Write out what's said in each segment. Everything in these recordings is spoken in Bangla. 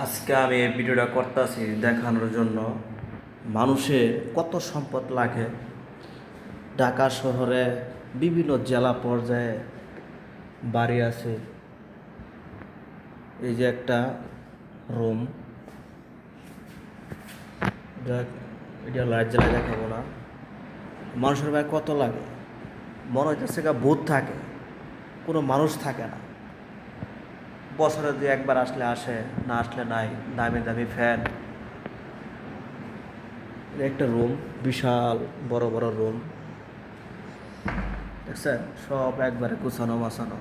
আজকে আমি এই ভিডিওটা করতেছি দেখানোর জন্য। মানুষের কত সম্পদ লাগে। ঢাকা শহরে বিভিন্ন জেলা পর্যায়ে বাড়ি আছে। এই যে একটা রুম। এটা লাইট জ্বালায় দেখাবো না। মানুষের ভাই কত লাগে? মনে হচ্ছে গা ভূত থাকে। কোনো মানুষ থাকে না। বছরে দুই একবার আসলে আসে, না আসলে নাই, দামি দামি ফ্যান একটা রুম বিশাল, বড় বড় রুম দেখছেন? সব একবারে গুছানো মাছানো।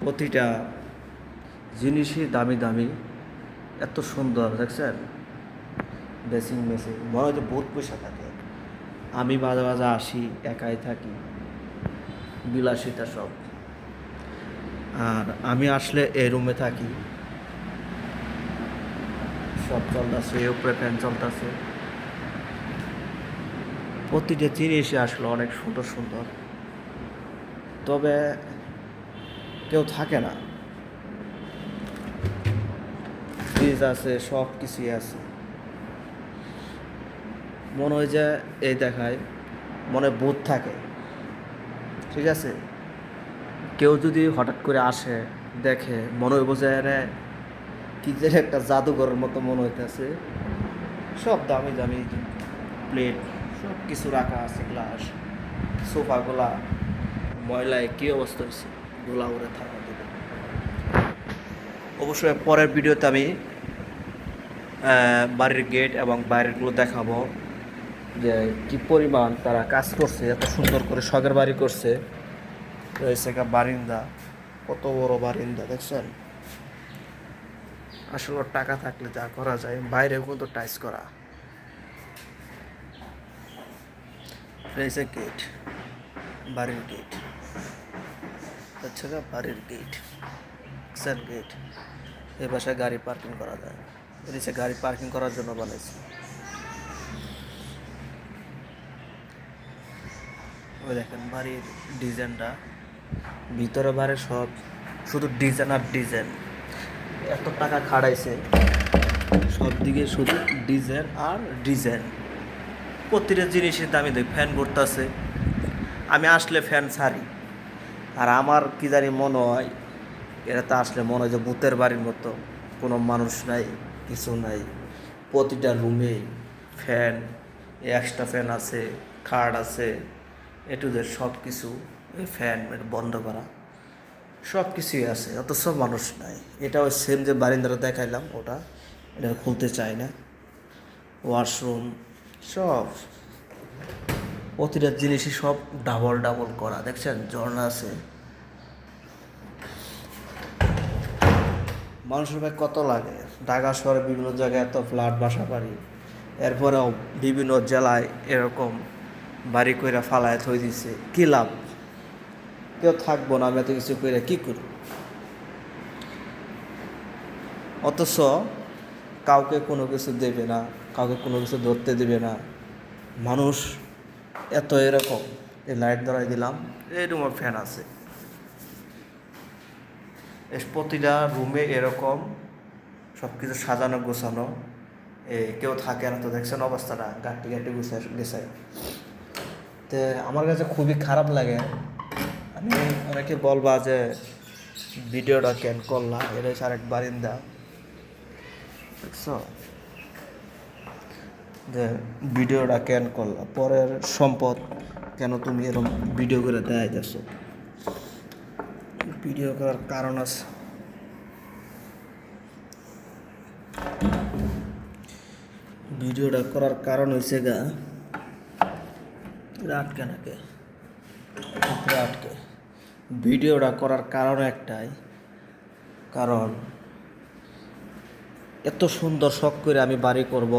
প্রতিটা জিনিসই দামি দামি। এত সুন্দর, দেখছেন? ড্রেসিং মেসিং মনে হয় বহুত পয়সা থাকে। আমি মাঝে মাঝে আসি, একাই থাকি। বিলাসিতা সব। আর আমি আসলে এই রুমে থাকি। সব চলতেছে, এই উপরে ফ্যান চলতেছে। প্রতিটা জিনিসই আসলে অনেক সুন্দর সুন্দর। তবে কেউ থাকে না। ফ্রিজ আছে, সব কিছুই আছে। মনে হয় যে এই দেখায়, মনে বোধ থাকে। ঠিক আছে? কেউ যদি হঠাৎ করে আসে, দেখে, মনে হইব যে কি যে একটা জাদুঘরের মতো মনে হইতেছে। সব দামি দামি প্লেট সব কিছু রাখা আছে গ্লাস সোফাগুলা ময়লায় কী অবস্থা হয়েছে গোলা উড়ে থাকা দেবে অবশ্যই পরের ভিডিওতে আমি বাড়ির গেট এবং বাইরেরগুলো দেখাবো, যে কি পরিমাণ তারা কাজ করছে, এত সুন্দর করে শখের বাড়ি করছে। রয়েছে একটা বারিন্দা। কত বড় বারিন্দা, দেখছেন? আসলে টাকা থাকলে যা করা যায়, বাইরেও কিন্তু টাইস করা। রয়েছে গেট, বাড়ির গেট। হচ্ছে গা বাড়ির গেট, দেখছেন গেট? এই বাসায় গাড়ি পার্কিং করা যায়। রয়েছে গাড়ি পার্কিং করার জন্য বানাইছে। ওই দেখেন বাড়ির ডিজাইনটা। ভিতরে বারে সব, শুধু ডিজাইন আর ডিজাইন। এত টাকা খাড়াইছে। সব দিকে শুধু ডিজাইন আর ডিজাইন। প্রতিটা জিনিসের দামি দেখ ফ্যান ঘুরতেছে। আমি আসলে ফ্যান ছাড়ি। আর আমার কি জানি মনে হয়, এরা তো আসলে মনে হয় যে ভূতের বাড়ির মতো। কোনো মানুষ নাই, কিছু নাই। প্রতিটা রুমে ফ্যান এক্সট্রা ফ্যান আছে, খাট আছে এটুদের সব কিছু ফ্যান বন্ধ করা সব কিছুই আছে, অথচ মানুষ নাই। এটা ওই সেম যে বারিন্দারা দেখাইলাম, ওটা, এটা খুলতে চাই না। ওয়াশরুম সব। প্রতিটা জিনিসই সব ডাবল ডাবল করা, দেখছেন? ঝর্ণা আছে। মানুষের ভাই কত লাগে? ঢাকা শহরে বিভিন্ন জায়গায় এত ফ্ল্যাট বাসা বাড়ি এরপরেও বিভিন্ন জেলায় এরকম বাড়ি কইরা ফালায় থই দিছে। কি লাভ? কেউ থাকব না, আমি এত কিছু কইরা কি করি অথচ কাউকে কোনো কিছু দেবে না, কাউকে কোনো কিছু ধরতে দেবে না। মানুষ এত এরকম, এই লাইট ধরাই দিলাম এই রুমের ফ্যান আছে। প্রতিটা রুমে এরকম সব কিছু সাজানো, গোছানো। এ কেউ থাকে না তো দেখছেন অবস্থাটা গাঁটি গাঁটি গুছায় গেছায় তো আমার কাছে খুবই খারাপ লাগে আমি অনেকে বলবা যে ভিডিওটা কেন করলা? এটা হচ্ছে আরেক বারিন্দা। যে ভিডিওটা কেন করলা? পরের সম্পদ কেন তুমি এরকম ভিডিও করে দেয় দেখছ ভিডিও করার কারণ আছে। ভিডিওটা করার কারণ হয়েছে গা আটকে নাকে আটকে ভিডিওটা করার কারণ একটাই, কারণ এত সুন্দর শখ করে আমি বাড়ি করব,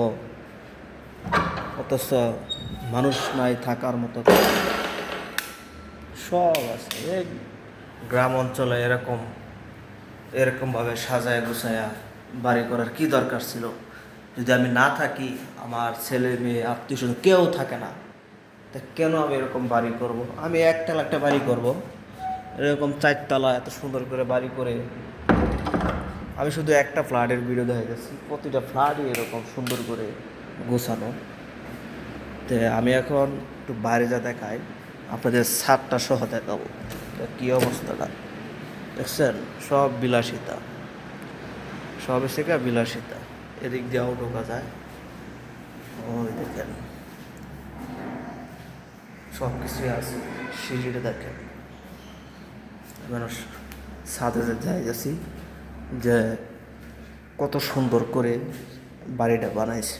অথচ মানুষ নাই থাকার মতো। সব আছে, এই গ্রাম অঞ্চলে এরকম, এরকমভাবে সাজায় গুছায়া বাড়ি করার কি দরকার ছিল? যদি আমি না থাকি, আমার ছেলে মেয়ে আত্মীয় স্বজন কেউ থাকে না, তা কেন আমি এরকম বাড়ি করব? আমি একতলা একটা বাড়ি করব। এরকম চারতলা এত সুন্দর করে বাড়ি করে আমি শুধু একটা ফ্ল্যাটের ভিডিও দেখা গেছি। প্রতিটা ফ্ল্যাটই এরকম সুন্দর করে গোছানো। তো আমি এখন একটু বাইরে যা দেখাই, আপনাদের ছাদটা সহ দেখাবো। কী অবস্থাটা? দেখছেন? সব বিলাসিতা। সব এসে বিলাসিতা। এদিক দিয়েও ঢোকা যায়। ওই দেখেন। সব কিছুই আছে। সিঁড়িটা দেখেন। মানুষ যাই যাচ্ছি যে কত সুন্দর করে বাড়িটা বানাইছে।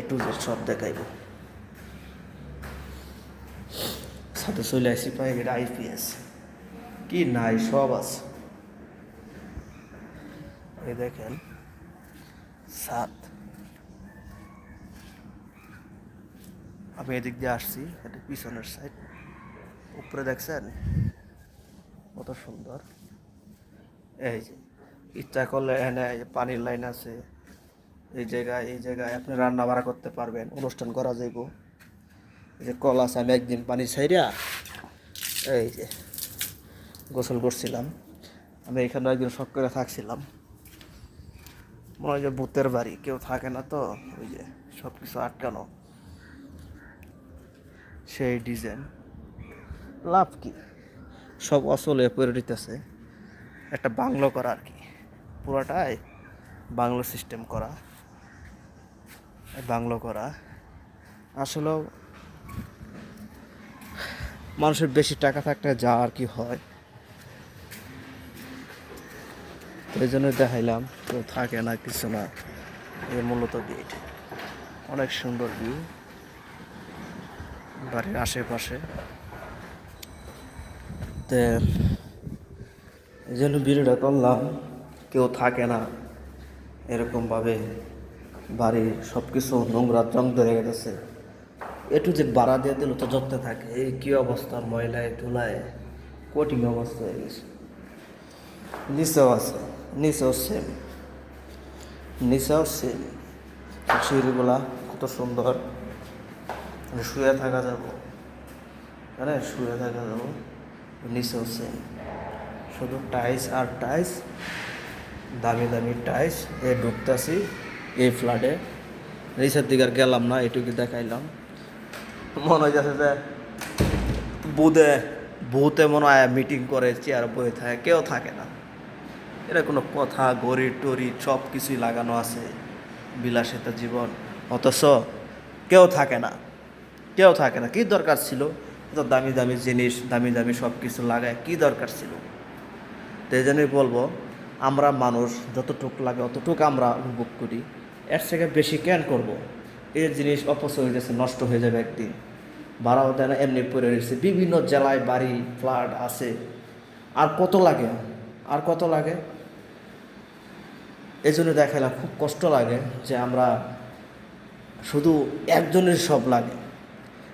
একটু যে সব দেখাইব। সাথে চলে আসি প্রায় এটা আইপিএস। কি নাই, সব আছে। এই দেখেন, সাত। আমি এদিক দিয়ে আসছি, এটা পিছনের সাইড উপরে দেখছেন? কত সুন্দর। এই যে, ইচ্ছা করলে এখানে পানির লাইন আছে। এই জায়গায় এই জায়গায় আপনি রান্না বাড়া করতে পারবেন, অনুষ্ঠান করা যাইব। এই যে কল আছে, আমি একদিন পানি ছাইরা এই যে গোসল করছিলাম। আমি এখানে একদিন শখ করে থাকছিলাম। মনে হয় যে ভূতের বাড়ি, কেউ থাকে না তো, ওই যে সব কিছু আটকানো। সেই ডিজাইন। লাভ কি? সব আসলে পরে দিতেছে একটা বাংলো করা আর কি। পুরাটাই বাংলো সিস্টেম করা। বাংলো করা। আসলেও মানুষের বেশি টাকা থাকলে যা আর কি হয়। তো এই জন্য দেখাইলাম, কেউ থাকে না, কিছু না। এই মূলত গেট অনেক সুন্দর ভিউ বাড়ির আশেপাশে। তো জন্য ভিডিওটা করলাম। কেউ থাকে না। এরকমভাবে বাড়ির সব কিছু নোংরা জং ধরে গেছে। একটু যে বাড়া দিয়ে দিল তো জগতে থাকে। এই কী অবস্থা? ময়লায়, ধুলায়, কঠিন অবস্থা হয়ে গেছে। নিচেও আছে, নিচেও সেম নিচেও সেম সিঁড়িগুলা কত সুন্দর। শুয়ে থাকা যাব। মানে শুয়ে থাকা যাব। নিচেও সেম শুধু টাইস আর টাইস দামি দামি টাইস এ ঢুকতেছি এই ফ্ল্যাটে নিচের দিকে আর গেলাম না, এটুকু দেখাইলাম। মনে হয় যাচ্ছে যে বুধে ভূতে মনে হয় মিটিং করে চেয়ার বয়ে থাকে, কেউ থাকে না। এটা কোনো কথা গড়ি টরি সব কিছুই লাগানো আছে, বিলাসিতা জীবন। অথচ কেউ থাকে না। কেউ থাকে না, কি দরকার ছিল? এত দামি দামি জিনিস, দামি দামি সব কিছু লাগায় কি দরকার ছিল? তো এই জন্যই বলব, আমরা মানুষ যতটুক লাগে অতটুকু আমরা উপভোগ করি। এর থেকে বেশি কেন করব। এই জিনিস অপচয় হয়ে যাচ্ছে, নষ্ট হয়ে যাবে একদিন। ভাড়াও দেয় না এমনি পড়ে রয়েছে, বিভিন্ন জেলায় বাড়ি, ফ্ল্যাট আছে। আর কত লাগে? আর কত লাগে? এই জন্য দেখালাম খুব কষ্ট লাগে যে আমরা শুধু একজনের সব লাগে।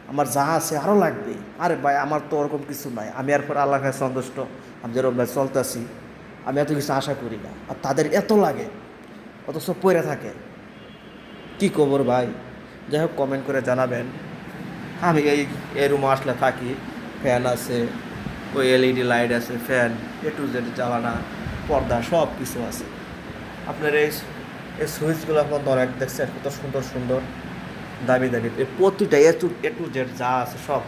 আমার যা আছে আরও লাগবে। আরে ভাই, আমার তো ওরকম কিছু নাই। আমি আর পর আল্লাহ কাছে সন্তুষ্ট। আমি যেরকম ভাই চলতেছি, আমি এত কিছু আশা করি না। আর তাদের এত লাগে, অথচ পড়ে থাকে। কি খবর ভাই? যাই হোক কমেন্ট করে জানাবেন। আমি এই এই রুমে আসলে থাকি। ফ্যান আছে, ওই এলইডি লাইট আছে ফ্যান এ টু জেড জ্বালানা, পর্দা, সব কিছু আছে। আপনার এই এই সুইচগুলো আপনার অনেক দেখছেন কত সুন্দর সুন্দর, দামি দামি। এই প্রতিটা A to A to Z যা আছে, সব।